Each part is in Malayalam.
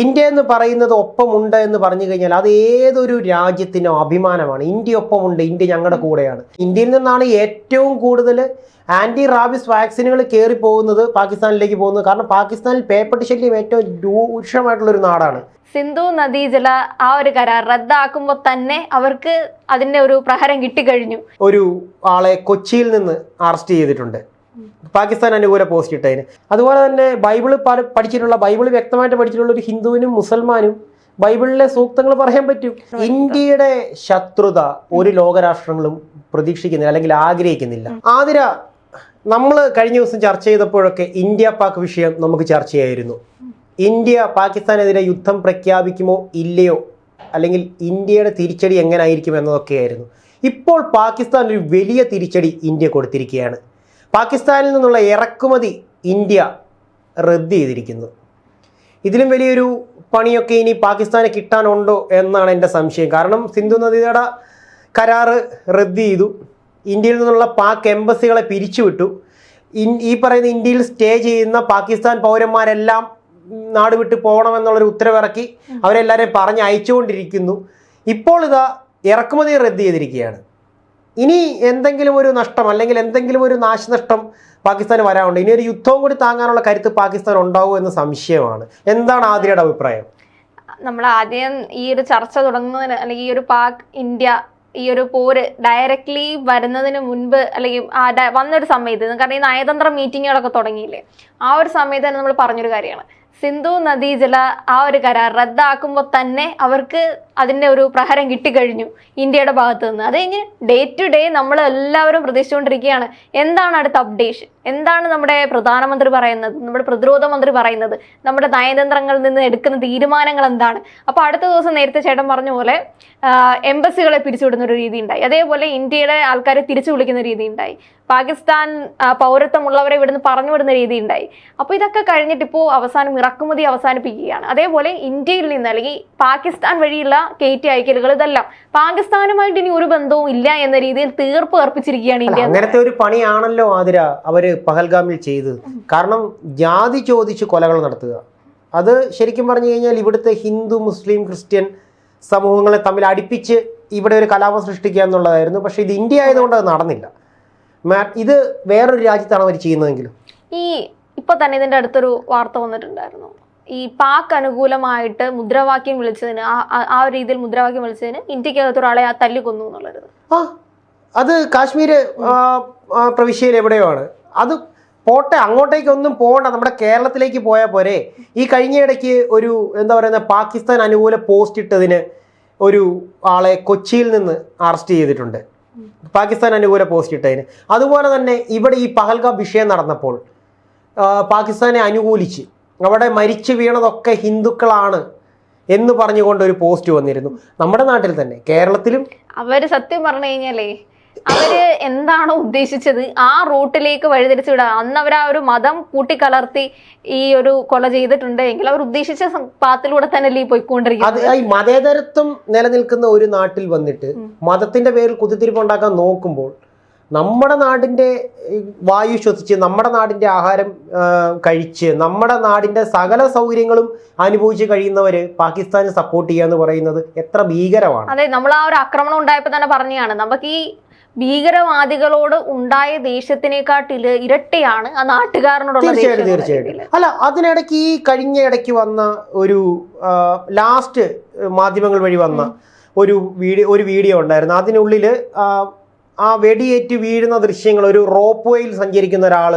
ഇന്ത്യ എന്ന് പറയുന്നത് ഒപ്പമുണ്ട് എന്ന് പറഞ്ഞു കഴിഞ്ഞാൽ അത് ഏതൊരു രാജ്യത്തിനും അഭിമാനമാണ്. ഇന്ത്യ ഒപ്പമുണ്ട് ഇന്ത്യ ഞങ്ങളുടെ കൂടെയാണ്. ഇന്ത്യയിൽ നിന്നാണ് ഏറ്റവും കൂടുതൽ ആന്റി റാബിസ് വാക്സിനുകൾ കയറി പോകുന്നത് പാകിസ്ഥാനിലേക്ക് പോകുന്നത്. കാരണം പാകിസ്ഥാനിൽ പേപ്പട്ടി ശല്യം ഏറ്റവും രൂക്ഷമായിട്ടുള്ള ഒരു നാടാണ്. സിന്ധു നദീജല ആ ഒരു കരാർ റദ്ദാക്കുമ്പോൾ തന്നെ അവർക്ക് അതിന്റെ ഒരു പ്രഹരം കിട്ടിക്കഴിഞ്ഞു. ഒരു ആളെ കൊച്ചിയിൽ നിന്ന് അറസ്റ്റ് ചെയ്തിട്ടുണ്ട്. പാകിസ്ഥാൻ അനുകൂല പോസ്റ്റ് ഇട്ടതിന്. അതുപോലെ തന്നെ ബൈബിൾ പഠിച്ചിട്ടുള്ള ബൈബിൾ വ്യക്തമായിട്ട് പഠിച്ചിട്ടുള്ള ഒരു ഹിന്ദുവിനും മുസൽമാനും ബൈബിളിലെ സൂക്തങ്ങൾ പറയാൻ പറ്റും. ഇന്ത്യയുടെ ശത്രുത ഒരു ലോകരാഷ്ട്രങ്ങളും പ്രതീക്ഷിക്കുന്നില്ല അല്ലെങ്കിൽ ആഗ്രഹിക്കുന്നില്ല. ആതിര നമ്മൾ കഴിഞ്ഞ ദിവസം ചർച്ച ചെയ്തപ്പോഴൊക്കെ ഇന്ത്യ പാക് വിഷയം നമുക്ക് ചർച്ചയായിരുന്നു. ഇന്ത്യ പാകിസ്ഥാനെതിരെ യുദ്ധം പ്രഖ്യാപിക്കുമോ ഇല്ലയോ? അല്ലെങ്കിൽ ഇന്ത്യയുടെ തിരിച്ചടി എങ്ങനായിരിക്കും എന്നതൊക്കെയായിരുന്നു. ഇപ്പോൾ പാകിസ്ഥാൻ ഒരു വലിയ തിരിച്ചടി ഇന്ത്യ കൊടുത്തിരിക്കുകയാണ്. പാകിസ്ഥാനിൽ നിന്നുള്ള ഇറക്കുമതി ഇന്ത്യ റദ്ദ് ചെയ്തിരിക്കുന്നു. ഇതിലും വലിയൊരു പണിയൊക്കെ ഇനി പാകിസ്ഥാന് കിട്ടാനുണ്ടോ എന്നാണ് എന്റെ സംശയം. കാരണം സിന്ധു നദിയുടെ കരാറ് റദ്ദ് ചെയ്തു. ഇന്ത്യയിൽ നിന്നുള്ള പാക് എംബസികളെ പിരിച്ചുവിട്ടു. ഇൻ ഈ പറയുന്ന ഇന്ത്യയിൽ സ്റ്റേ ചെയ്യുന്ന പാകിസ്ഥാൻ പൗരന്മാരെല്ലാം നാട് വിട്ട് പോകണമെന്നുള്ളൊരു ഉത്തരവിറക്കി അവരെല്ലാവരെയും പറഞ്ഞ് അയച്ചുകൊണ്ടിരിക്കുന്നു ഇപ്പോൾ ഇതാ ഇറക്കുമതി റദ്ദ് ചെയ്തിരിക്കുകയാണ്. ഇനി എന്തെങ്കിലും ഒരു നഷ്ടം അല്ലെങ്കിൽ എന്തെങ്കിലും ഒരു നാശനഷ്ടം പാകിസ്ഥാന് വരാനുണ്ട്. ഇനി ഒരു യുദ്ധവും കൂടി താങ്ങാനുള്ള കരുത്ത് പാകിസ്ഥാൻ ഉണ്ടാവുമോ എന്ന് സംശയമാണ്. എന്താണ് ആതിരയുടെ അഭിപ്രായം? നമ്മൾ ആദ്യം ഈ ഒരു ചർച്ച തുടങ്ങുന്നതിന് അല്ലെങ്കിൽ ഈ ഒരു പാക് ഇന്ത്യ ഈ ഒരു പോര് ഡയറക്ട്ലി വരുന്നതിന് മുൻപ് അല്ലെങ്കിൽ ആ വന്നൊരു സമയത്ത് കാരണം ഈ നയതന്ത്ര മീറ്റിങ്ങുകളൊക്കെ തുടങ്ങിയില്ലേ ആ ഒരു സമയത്ത് തന്നെ നമ്മൾ പറഞ്ഞൊരു കാര്യമാണ്. സിന്ധു നദീജല ആ ഒരു കരാർ റദ്ദാക്കുമ്പോൾ തന്നെ അവർക്ക് അതിന്റെ ഒരു പ്രഹരം കിട്ടിക്കഴിഞ്ഞു ഇന്ത്യയുടെ ഭാഗത്തു നിന്ന്. അത് കഴിഞ്ഞ് ഡേ ടു ഡേ നമ്മൾ എല്ലാവരും പ്രതീക്ഷിച്ചുകൊണ്ടിരിക്കുകയാണ് എന്താണ് അടുത്ത അപ്ഡേഷൻ എന്താണ് നമ്മുടെ പ്രധാനമന്ത്രി പറയുന്നത്? നമ്മുടെ പ്രതിരോധ മന്ത്രി പറയുന്നത്? നമ്മുടെ നയതന്ത്രങ്ങളിൽ നിന്ന് എടുക്കുന്ന തീരുമാനങ്ങൾ എന്താണ്? അപ്പോൾ അടുത്ത ദിവസം നേരത്തെ ചേട്ടൻ പറഞ്ഞ പോലെ എംബസികളെ പിരിച്ചുവിടുന്ന ഒരു രീതി ഉണ്ടായി. അതേപോലെ ഇന്ത്യയുടെ ആൾക്കാരെ തിരിച്ചു വിളിക്കുന്ന രീതി ഉണ്ടായി. പാകിസ്ഥാൻ പൗരത്വമുള്ളവരെ ഇവിടുന്ന് പറഞ്ഞു വിടുന്ന രീതി ഉണ്ടായി അപ്പോൾ ഇതൊക്കെ കഴിഞ്ഞിട്ട് ഇപ്പോൾ അവസാനം ഇറക്കുമതി അവസാനിപ്പിക്കുകയാണ്. അതേപോലെ ഇന്ത്യയിൽ നിന്ന് അല്ലെങ്കിൽ പാകിസ്ഥാൻ വഴിയുള്ള കയറ്റി അയക്കലുകൾ ഇതെല്ലാം പാകിസ്ഥാനുമായിട്ട് ഇനി ഒരു ബന്ധവും ഇല്ല എന്ന രീതിയിൽ തീർപ്പ് കർപ്പിച്ചിരിക്കുകയാണ് ഇന്ത്യ. അങ്ങനത്തെ ഒരു പണിയാണല്ലോ ആതിര അവർ പഹൽഗാമിൽ ചെയ്തത്. കാരണം ജാതി ചോദിച്ച് കൊലകൾ നടത്തുക. അത് ശരിക്കും പറഞ്ഞു കഴിഞ്ഞാൽ ഇവിടുത്തെ ഹിന്ദു മുസ്ലിം ക്രിസ്ത്യൻ സമൂഹങ്ങളെ തമ്മിൽ അടുപ്പിച്ച് ഇവിടെ ഒരു കലാപം സൃഷ്ടിക്കുക എന്നുള്ളതായിരുന്നു. പക്ഷേ ഇത് ഇന്ത്യ ആയതുകൊണ്ട് അത് നടന്നില്ല. ഇത് വേറൊരു രാജ്യത്താണ് അവർ ചെയ്യുന്നതെങ്കിലും? ഈ ഇപ്പൊ തന്നെ ഇതിന്റെ അടുത്തൊരു വാർത്ത വന്നിട്ടുണ്ടായിരുന്നു. ഈ പാക് അനുകൂലമായിട്ട് മുദ്രാവാക്യം വിളിച്ചതിന് ആ- ഒരു രീതിയിൽ മുദ്രാവാക്യം വിളിച്ചതിന് ഇന്ത്യക്കകത്ത് ഒരാളെ ആ തല്ലി കൊന്നു എന്നുള്ളത്. ആ അത് ആ, പ്രവിശ്യയിൽ എവിടെയോ ആണ്. അത് പോട്ടെ അങ്ങോട്ടേക്കൊന്നും പോകണ്ട നമ്മുടെ കേരളത്തിലേക്ക് പോയാൽ പോരെ. ഈ കഴിഞ്ഞ ഇടയ്ക്ക് ഒരു എന്താ പറയുന്ന പാകിസ്ഥാൻ അനുകൂല പോസ്റ്റ് ഇട്ടതിന് ഒരു ആളെ കൊച്ചിയിൽ നിന്ന് അറസ്റ്റ് ചെയ്തിട്ടുണ്ട്. പാകിസ്ഥാൻ അനുകൂല പോസ്റ്റ് ഇട്ടതിന്. അതുപോലെ തന്നെ ഇവിടെ ഈ പഹൽഗാം വിഷയം നടന്നപ്പോൾ പാകിസ്ഥാനെ അനുകൂലിച്ച് അവിടെ മരിച്ചു വീണതൊക്കെ ഹിന്ദുക്കളാണ് എന്ന് പറഞ്ഞുകൊണ്ട് ഒരു പോസ്റ്റ് വന്നിരുന്നു. നമ്മുടെ നാട്ടിൽ തന്നെ കേരളത്തിലും? അവർ സത്യം പറഞ്ഞു കഴിഞ്ഞാലേ അവർ എന്താണോ ഉദ്ദേശിച്ചത് ആ റൂട്ടിലേക്ക് വഴിതിരിച്ചു വിടുക അന്ന് അവർ ആ ഒരു മതം കൂട്ടിക്കലർത്തി ഈ ഒരു കൊല ചെയ്തിട്ടുണ്ട് എങ്കിൽ അവർ ഉദ്ദേശിച്ച പാത്തിലൂടെ തന്നെ അല്ലേ പോയിക്കൊണ്ടിരിക്കുന്നത്? അത് ഈ മതേതരത്വം നിലനിൽക്കുന്ന ഒരു നാട്ടിൽ വന്നിട്ട് മതത്തിന്റെ പേരിൽ കുത്തിത്തിരിപ്പ് ഉണ്ടാക്കാൻ നോക്കുമ്പോൾ നമ്മുടെ നാടിന്റെ ഈ, വായു ശ്വസിച്ച് നമ്മുടെ നാടിന്റെ ആഹാരം കഴിച്ച് നമ്മുടെ നാടിന്റെ സകല സൗകര്യങ്ങളും അനുഭവിച്ച് കഴിയുന്നവര് പാകിസ്ഥാനെ സപ്പോർട്ട് ചെയ്യുക എന്ന് പറയുന്നത് എത്ര ഭീകരമാണ്. അതെ നമ്മൾ ആ ഒരു ആക്രമണം ഉണ്ടായപ്പോൾ തന്നെ പറഞ്ഞതാണ്. നമുക്ക് ഈ ഭീകരവാദികളോട് ഉണ്ടായ ദേഷ്യത്തിനെക്കാട്ടിൽ ഇരട്ടിയാണ് ആ നാട്ടുകാരനോടുള്ള തീർച്ചയായിട്ടും തീർച്ചയായിട്ടും. അല്ല അതിനിടയ്ക്ക് ഈ കഴിഞ്ഞ ഇടയ്ക്ക് വന്ന ഒരു ലാസ്റ്റ് മാധ്യമങ്ങൾ വഴി വന്ന ഒരു വീഡിയോ ഒരു വീഡിയോ ഉണ്ടായിരുന്നു. അതിനുള്ളിൽ ആ വെടിയേറ്റ് വീഴുന്ന ദൃശ്യങ്ങൾ ഒരു റോപ്പ് വേയിൽ സഞ്ചരിക്കുന്ന ഒരാൾ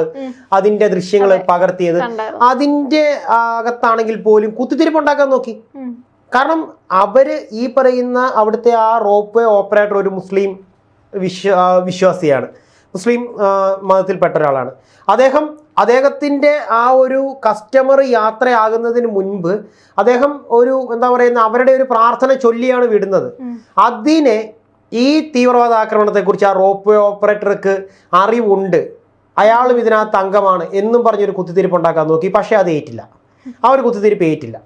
അതിന്റെ ദൃശ്യങ്ങൾ പകർത്തിയത്. അതിന്റെ അകത്താണെങ്കിൽ പോലും കുത്തിത്തിരിപ്പ് ഉണ്ടാക്കാൻ നോക്കി. കാരണം അവർ ഈ പറയുന്ന അവിടുത്തെ ആ റോപ്പ് വേ ഓപ്പറേറ്റർ ഒരു മുസ്ലിം വിശ്വ വിശ്വാസിയാണ്. മുസ്ലിം മതത്തിൽപ്പെട്ട ഒരാളാണ്. അദ്ദേഹം അദ്ദേഹത്തിന്റെ ആ ഒരു കസ്റ്റമർ യാത്രയാകുന്നതിന് മുൻപ് അദ്ദേഹം ഒരു എന്താ പറയുന്ന അവരുടെ ഒരു പ്രാർത്ഥന ചൊല്ലിയാണ് വിടുന്നത്. അതിനെ ഈ തീവ്രവാദ ആക്രമണത്തെക്കുറിച്ച് ആ റോപ്പ് വേ ഓപ്പറേറ്റർക്ക് അറിവുണ്ട്. അയാളും ഇതിനകത്ത് അംഗമാണ് എന്നും പറഞ്ഞൊരു കുത്തിത്തിരിപ്പ് ഉണ്ടാക്കാൻ നോക്കി. പക്ഷേ അത് ഏറ്റില്ല. ആ ഒരു കുത്തിത്തിരിപ്പ് ഏറ്റില്ല.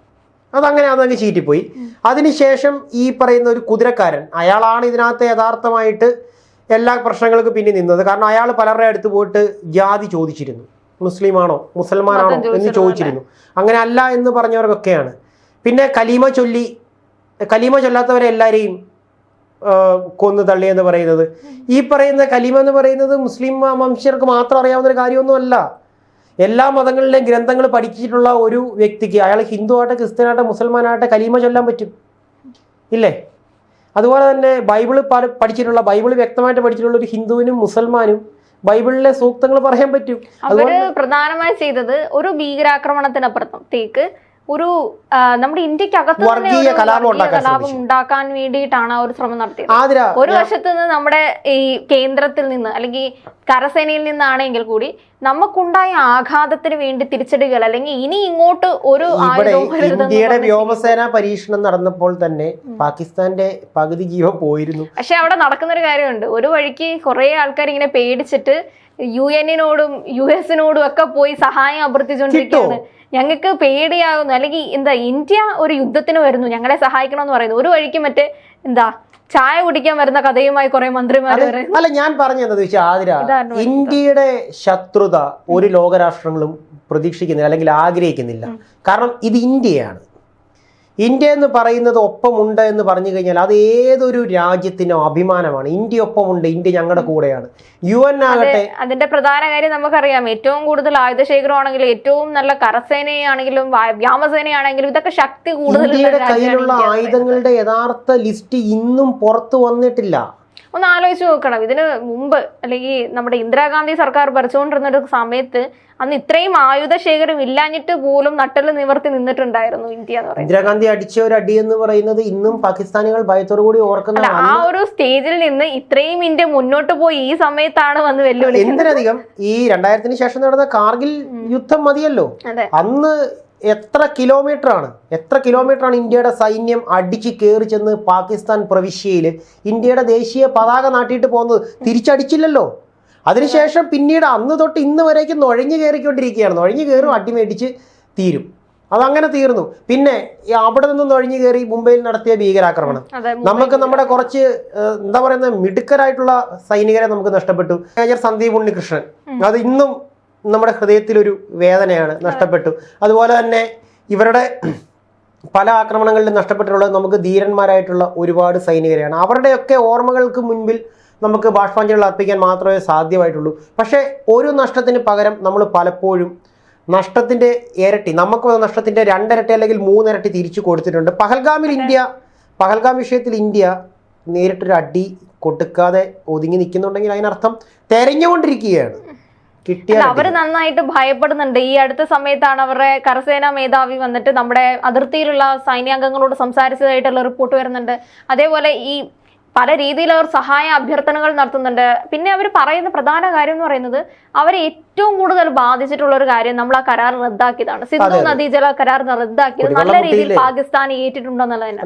അതങ്ങനെ അതങ്ങ് ചീറ്റിപ്പോയി. അതിനുശേഷം ഈ പറയുന്ന ഒരു കുതിരക്കാരൻ അയാളാണ് ഇതിനകത്ത് യഥാർത്ഥമായിട്ട് എല്ലാ പ്രശ്നങ്ങൾക്കും പിന്നെ നിന്നത്. കാരണം അയാൾ പലരുടെ അടുത്ത് പോയിട്ട് ജാതി ചോദിച്ചിരുന്നു. മുസ്ലിമാണോ? മുസൽമാനാണോ? എന്ന് ചോദിച്ചിരുന്നു. അങ്ങനെ അല്ല എന്ന് പറഞ്ഞവർക്കൊക്കെയാണ്. പിന്നെ കലീമ ചൊല്ലി കലീമ ചൊല്ലാത്തവരെ എല്ലാവരെയും കൊന്നു തള്ളി എന്ന് പറയുന്നത്. ഈ പറയുന്ന കലീമ എന്ന് പറയുന്നത് മുസ്ലിം വംശീയർക്ക് മാത്രം അറിയാവുന്ന ഒരു കാര്യമൊന്നുമല്ല. എല്ലാ മതങ്ങളിലെയും ഗ്രന്ഥങ്ങൾ പഠിച്ചിട്ടുള്ള ഒരു വ്യക്തിക്ക് അയാൾ ഹിന്ദു ആട്ടെ ക്രിസ്ത്യനാട്ടെ മുസൽമാനാട്ടെ കലീമ ചൊല്ലാൻ പറ്റും. ഇല്ലേ? അതുപോലെ തന്നെ ബൈബിൾ പഠിച്ചിട്ടുള്ള ബൈബിൾ വ്യക്തമായിട്ട് പഠിച്ചിട്ടുള്ള ഒരു ഹിന്ദുവിനും മുസൽമാനും ബൈബിളിലെ സൂക്തങ്ങൾ പറയാൻ പറ്റും. അവർ പ്രധാനമായി ചെയ്തത് ഒരു ഭീകരാക്രമണത്തിനപ്പുറത്തേക്ക് ഒരു നമ്മുടെ ഇന്ത്യയ്ക്ക് അകത്ത് വർഗീയ കലാപം ഉണ്ടാക്കാൻ വേണ്ടിയിട്ടാണ് ആ ഒരു ശ്രമം നടത്തിയത്. ഒരു വശത്ത് നിന്ന് നമ്മുടെ ഈ കേന്ദ്രത്തിൽ നിന്ന് അല്ലെങ്കിൽ കരസേനയിൽ നിന്നാണെങ്കിൽ കൂടി നമുക്കുണ്ടായ ആഘാതത്തിന് വേണ്ടി തിരിച്ചടികൾ അല്ലെങ്കിൽ ഇനി ഇങ്ങോട്ട് ഒരു ഇന്ത്യയുടെ വ്യോമസേന പരീക്ഷണം നടന്നപ്പോൾ തന്നെ പാകിസ്ഥാന്റെ പകുതി ജീവ പോയിരുന്നു. പക്ഷെ അവിടെ നടക്കുന്ന ഒരു കാര്യമുണ്ട്. ഒരു വഴിക്ക് കുറെ ആൾക്കാർ ഇങ്ങനെ പേടിച്ചിട്ട് യു എന്നിനോടും യു എസിനോടും ഒക്കെ പോയി സഹായം അഭ്യർത്ഥിച്ചുകൊണ്ടിരിക്കുകയാണ്. ഞങ്ങൾക്ക് പേടിയാകുന്നു അല്ലെങ്കിൽ എന്താ ഇന്ത്യ ഒരു യുദ്ധത്തിന് വരുന്നു. ഞങ്ങളെ സഹായിക്കണമെന്ന് പറയുന്നു. ഒരു വഴിക്ക് മറ്റേ എന്താ ചായ കുടിക്കാൻ വരുന്ന കഥയുമായി കുറെ മന്ത്രിമാർ അല്ല ഞാൻ പറഞ്ഞത് ആതിര ഇന്ത്യയുടെ ശത്രുത ഒരു ലോകരാഷ്ട്രങ്ങളും പ്രതീക്ഷിക്കുന്നില്ല അല്ലെങ്കിൽ ആഗ്രഹിക്കുന്നില്ല. കാരണം ഇത് ഇന്ത്യയാണ്. ഇന്ത്യ എന്ന് പറയുന്നത് ഒപ്പമുണ്ട് എന്ന് പറഞ്ഞു കഴിഞ്ഞാൽ അത് ഏതൊരു രാജ്യത്തിനും അഭിമാനമാണ്. ഇന്ത്യ ഒപ്പമുണ്ട് ഇന്ത്യ ഞങ്ങളുടെ കൂടെയാണ്. യു എൻ ആകട്ടെ അതിന്റെ പ്രധാന കാര്യം നമുക്കറിയാം. ഏറ്റവും കൂടുതൽ ആയുധ ശേഖരമാണെങ്കിലും ഏറ്റവും നല്ല കരസേനയാണെങ്കിലും വ്യാമസേനയാണെങ്കിലും ഇതൊക്കെ ശക്തി കൂടുതൽ ഇന്ത്യയുടെ കയ്യിലുള്ള. ആയുധങ്ങളുടെ യഥാർത്ഥ ലിസ്റ്റ് ഇന്നും പുറത്തു വന്നിട്ടില്ല. ഒന്ന് ആലോചിച്ച് നോക്കണം. ഇതിന് മുമ്പ് അല്ലെങ്കിൽ നമ്മുടെ ഇന്ദിരാഗാന്ധി സർക്കാർ ഭരിച്ചുകൊണ്ടിരുന്ന ഒരു സമയത്ത് അന്ന് ഇത്രയും ആയുധ ശേഖരം ഇല്ലാഞ്ഞിട്ട് പോലും നട്ടൽ നിവർത്തി നിന്നിട്ടുണ്ടായിരുന്നു ഇന്ത്യ എന്ന് പറയുന്നത്. ഇന്ദിരാഗാന്ധി അടിച്ച ഒരു അടി എന്ന് പറയുന്നത് ഇന്നും പാകിസ്ഥാനികൾ ഭയത്തോടു കൂടി അല്ല ഓർക്കുന്നതാണ് ആ ഒരു സ്റ്റേജിൽ നിന്ന് ഇത്രയും ഇന്ത്യ മുന്നോട്ട് പോയി ഈ സമയത്താണ് വന്ന് വെല്ലുവിളി എന്തിനധികം ഈ രണ്ടായിരത്തിന് ശേഷം നടന്ന കാർഗിൽ യുദ്ധം മതിയല്ലോ. അന്ന് എത്ര കിലോമീറ്റർ ആണ് എത്ര കിലോമീറ്റർ ആണ് ഇന്ത്യയുടെ സൈന്യം അടിച്ച് കയറി ചെന്ന് പാകിസ്ഥാൻ പ്രവിശ്യയിൽ ഇന്ത്യയുടെ ദേശീയ പതാക നാട്ടിയിട്ട് പോകുന്നത്? തിരിച്ചടിച്ചില്ലല്ലോ. അതിനുശേഷം പിന്നീട് അന്ന് തൊട്ട് ഇന്ന് വരേക്കും നുഴഞ്ഞു കയറിക്കൊണ്ടിരിക്കുകയാണ് നുഴഞ്ഞു കയറും അടിമേടിച്ച് തീരും. അതങ്ങനെ തീർന്നു. പിന്നെ അവിടെ നിന്ന് നുഴഞ്ഞു കയറി മുംബൈയിൽ നടത്തിയ ഭീകരാക്രമണം. നമുക്ക് നമ്മുടെ കുറച്ച് എന്താ പറയുന്നത് മിടുക്കരായിട്ടുള്ള സൈനികരെ നമുക്ക് നഷ്ടപ്പെട്ടു. മേജർ സന്ദീപ് ഉണ്ണികൃഷ്ണൻ. അത് ഇന്നും നമ്മുടെ ഹൃദയത്തിലൊരു വേദനയാണ് നഷ്ടപ്പെട്ടു. അതുപോലെ തന്നെ ഇവരുടെ പല ആക്രമണങ്ങളിലും നഷ്ടപ്പെട്ടിട്ടുള്ളത് നമുക്ക് ധീരന്മാരായിട്ടുള്ള ഒരുപാട് സൈനികരെയാണ്. അവരുടെയൊക്കെ ഓർമ്മകൾക്ക് മുൻപിൽ നമുക്ക് ബാഷ്പാഞ്ജലികൾ അർപ്പിക്കാൻ മാത്രമേ സാധ്യമായിട്ടുള്ളൂ. പക്ഷേ ഒരു നഷ്ടത്തിന് പകരം നമ്മൾ പലപ്പോഴും നഷ്ടത്തിന്റെ ഇരട്ടി നമുക്ക് നഷ്ടത്തിന്റെ രണ്ടിരട്ടി അല്ലെങ്കിൽ മൂന്നിരട്ടി തിരിച്ചു കൊടുത്തിട്ടുണ്ട്. പഹൽഗാമിൽ ഇന്ത്യ പഹൽഗാം വിഷയത്തിൽ ഇന്ത്യ നേരിട്ടൊരു അടി കൊടുക്കാതെ ഒതുങ്ങി നിൽക്കുന്നുണ്ടെങ്കിൽ അതിനർത്ഥം തെരഞ്ഞുകൊണ്ടിരിക്കുകയാണ്. അവർ നന്നായിട്ട് ഭയപ്പെടുന്നുണ്ട്. ഈ അടുത്ത സമയത്താണ് അവരുടെ കരസേനാ മേധാവി വന്നിട്ട് നമ്മുടെ അതിർത്തിയിലുള്ള സൈന്യാംഗങ്ങളോട് സംസാരിച്ചതായിട്ടുള്ള റിപ്പോർട്ട് വരുന്നുണ്ട്. അതേപോലെ ഈ പല രീതിയിൽ അവർ സഹായ അഭ്യർത്ഥനകൾ നടത്തുന്നുണ്ട്. പിന്നെ അവർ പറയുന്ന പ്രധാന കാര്യം എന്ന് പറയുന്നത് അവരെ ഏറ്റവും കൂടുതൽ ബാധിച്ചിട്ടുള്ള ഒരു കാര്യം നമ്മൾ ആ കരാർ റദ്ദാക്കിയതാണ്. സിന്ധു നദീജല കരാർ റദ്ദാക്കിയത് നല്ല രീതിയിൽ പാകിസ്ഥാൻ ഏറ്റിട്ടുണ്ടെന്നുള്ളതന്നെ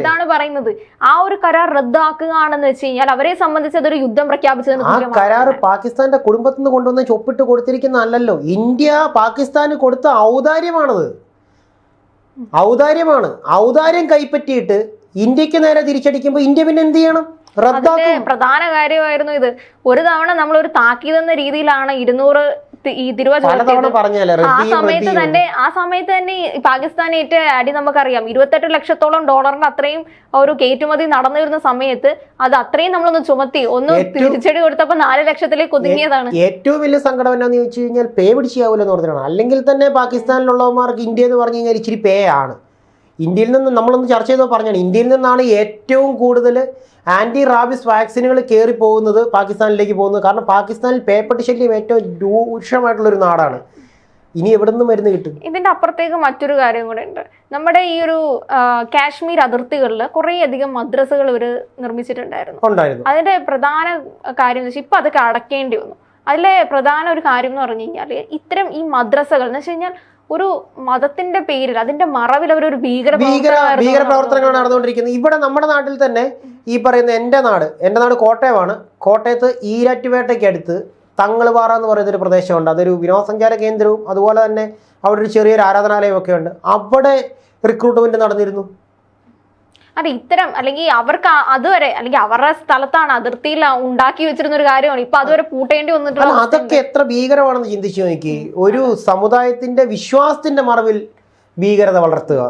അതാണ് പറയുന്നത്. ആ ഒരു കരാർ റദ്ദാക്കുകയാണെന്ന് വെച്ച് കഴിഞ്ഞാൽ അവരെ സംബന്ധിച്ച് അതൊരു യുദ്ധം പ്രഖ്യാപിച്ചതിന് ആ കരാർ പാകിസ്ഥാന്റെ കുടുംബത്തിൽ നിന്ന് കൊണ്ടുവന്ന് ചൊപ്പിട്ട് കൊടുത്തിരിക്കുന്ന അല്ലല്ലോ ഇന്ത്യ പാകിസ്ഥാന് കൊടുത്ത ഔദാര്യമാണത്. ഔദാര്യമാണ്. ഔദാര്യം കൈപ്പറ്റിയിട്ട് ഇന്ത്യയ്ക്ക് നേരെ തിരിച്ചടിക്കുമ്പോൾ ഇന്ത്യ പിന്നെ എന്ത് ചെയ്യണം? റദ്ദാക്കും. പ്രധാന കാര്യമായിരുന്നു ഇത്. ഒരു തവണ നമ്മൾ ഒരു താക്കീതെന്ന രീതിയിലാണ് ഇരുന്നൂറ് ഈ തിരുവ. ആ സമയത്ത് തന്നെ ആ സമയത്ത് തന്നെ ഏറ്റ അടി നമുക്കറിയാം. ഇരുപത്തെട്ട് ലക്ഷത്തോളം ഡോളറിന്റെ അത്രയും ഒരു കയറ്റുമതി നടന്നിരുന്ന സമയത്ത് അത് അത്രയും നമ്മളൊന്ന് ചുമത്തി ഒന്ന് തിരിച്ചടി കൊടുത്തപ്പോ നാല് ലക്ഷത്തിലേക്ക് ഒതുങ്ങിയതാണ് ഏറ്റവും വലിയ സങ്കടം എന്നാന്ന് ചോദിച്ചു കഴിഞ്ഞാൽ പേ പിടിച്ചാവൂലെന്ന് പറഞ്ഞാണ് അല്ലെങ്കിൽ തന്നെ പാകിസ്ഥാനിലുള്ളവന്മാർക്ക് ഇന്ത്യ എന്ന് പറഞ്ഞു കഴിഞ്ഞാൽ ഇച്ചിരി പേ ആണ്. ഇന്ത്യയിൽ നിന്ന് നമ്മളൊന്ന് ചർച്ച ചെയ്തോ പറഞ്ഞാണ്. ഇന്ത്യയിൽ നിന്നാണ് ഏറ്റവും കൂടുതൽ ആന്റി റാബിസ് വാക്സിനുകൾ കയറി പോകുന്നത് പാകിസ്ഥാനിലേക്ക് പോകുന്നത്. കാരണം പാകിസ്ഥാനിൽ പേപ്പട്ടി ശല്യം ഏറ്റവും രൂക്ഷമായിട്ടുള്ളൊരു നാടാണ്. ഇനി എവിടെ നിന്ന് മരുന്ന് കിട്ടും? ഇതിന്റെ അപ്പുറത്തേക്ക് മറ്റൊരു കാര്യം കൂടെ ഉണ്ട്. നമ്മുടെ ഈ ഒരു കാശ്മീർ അതിർത്തികളിൽ കുറേ അധികം മദ്രസകൾ ഇവർ നിർമ്മിച്ചിട്ടുണ്ടായിരുന്നു. ഉണ്ടായിരുന്നു. അതിന്റെ പ്രധാന കാര്യം എന്ന് വെച്ചാൽ ഇപ്പൊ അതൊക്കെ അടക്കേണ്ടി വന്നു. അതിലെ പ്രധാന ഒരു കാര്യം എന്ന് പറഞ്ഞു കഴിഞ്ഞാൽ ഇത്തരം ഈ മദ്രസകൾ എന്ന് വെച്ച് കഴിഞ്ഞാൽ ഒരു മതത്തിന്റെ പേരിൽ അതിന്റെ മറവിൽ അവരൊരു ഭീകര ഭീകര പ്രവർത്തനങ്ങളാണ്. നടന്നുകൊണ്ടിരിക്കുന്നത്. ഇവിടെ നമ്മുടെ നാട്ടിൽ തന്നെ ഈ പറയുന്ന എന്റെ നാട് എന്റെ നാട് കോട്ടയമാണ്. കോട്ടയത്ത് ഈരാറ്റുപേട്ടയ്ക്ക് അടുത്ത് തങ്ങളുപാറ എന്ന് പറയുന്ന ഒരു പ്രദേശമുണ്ട്. അതൊരു വിനോദസഞ്ചാര കേന്ദ്രവും അതുപോലെ തന്നെ അവിടെ ഒരു ചെറിയൊരു ആരാധനാലയം ഒക്കെ ഉണ്ട്. അവിടെ റിക്രൂട്ട്മെന്റ് നടന്നിരുന്നു. അല്ല ഇത്തരം അല്ലെങ്കിൽ അവർക്ക് അതുവരെ അല്ലെങ്കിൽ അവരുടെ സ്ഥലത്താണ് അതിർത്തിയിൽ ഉണ്ടാക്കി വെച്ചിരുന്ന ഒരു കാര്യമാണ്. ഇപ്പൊ അതുവരെ പൂട്ടേണ്ടി വന്നിട്ടുള്ള അതൊക്കെ എത്ര ഭീകരമാണെന്ന് ചിന്തിച്ചു നോക്കി ഒരു സമുദായത്തിന്റെ വിശ്വാസത്തിന്റെ മറവിൽ ഭീകരത വളർത്തുക.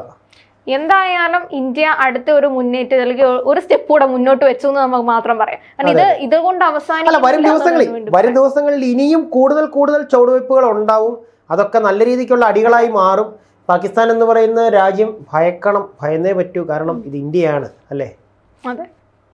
എന്തായാലും ഇന്ത്യ അടുത്ത ഒരു മുന്നേറ്റം അല്ലെങ്കിൽ ഒരു സ്റ്റെപ്പ് കൂടെ മുന്നോട്ട് വെച്ചു എന്ന് നമുക്ക് മാത്രം പറയാം. കാരണം ഇത് ഇതുകൊണ്ട് അവസാനം വരും ദിവസങ്ങളിൽ വരും ദിവസങ്ങളിൽ ഇനിയും കൂടുതൽ കൂടുതൽ ചുവടുവയ്പ്പുകൾ ഉണ്ടാവും. അതൊക്കെ നല്ല രീതിക്കുള്ള അടികളായി മാറും. പാകിസ്ഥാൻ എന്ന് പറയുന്ന രാജ്യം ഭയക്കണം ഭയന്നേ പറ്റൂ. കാരണം ഇത് ഇന്ത്യയാണ് അല്ലേ? അതെ.